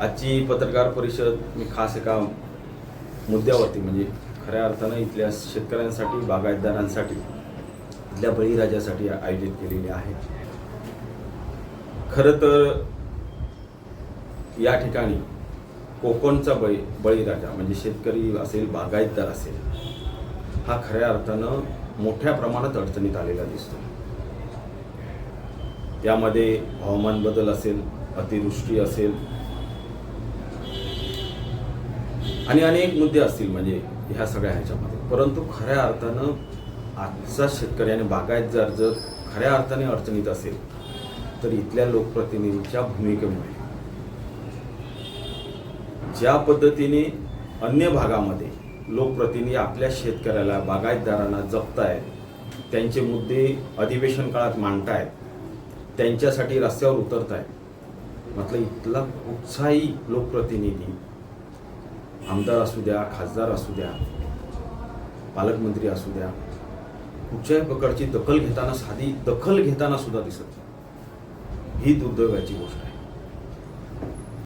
आजची पत्रकार परिषद मी खास एका मुद्द्यावरती म्हणजे खऱ्या अर्थानं इथल्या शेतकऱ्यांसाठी बागायतदारांसाठी इथल्या बळीराजासाठी आयोजित केलेली आहे. खरं तर या ठिकाणी कोकणचा बळी बळीराजा म्हणजे शेतकरी असेल बागायतदार असेल हा खऱ्या अर्थानं मोठ्या प्रमाणात अडचणीत आलेला दिसतो. त्यामध्ये हवामान बदल असेल अतिवृष्टी असेल आणि अनेक मुद्दे असतील म्हणजे ह्या सगळ्या ह्याच्यामध्ये. परंतु खऱ्या अर्थानं आजचा शेतकरी आणि बागायतदार जर खऱ्या अर्थाने अडचणीत असेल तर इथल्या लोकप्रतिनिधीच्या भूमिकेमुळे ज्या पद्धतीने अन्य भागामध्ये लोकप्रतिनिधी आपल्या शेतकऱ्याला बागायतदारांना जपतायत त्यांचे मुद्दे अधिवेशन काळात मांडतायत त्यांच्यासाठी रस्त्यावर उतरतायत म्हटलं इथला कुठचाही लोकप्रतिनिधी आमदार असू द्या खासदार असू द्या पालकमंत्री असू द्या कुठच्याही प्रकारची दखल घेताना साधी दखल घेताना सुद्धा दिसत नाही. ही दुर्दैवाची गोष्ट आहे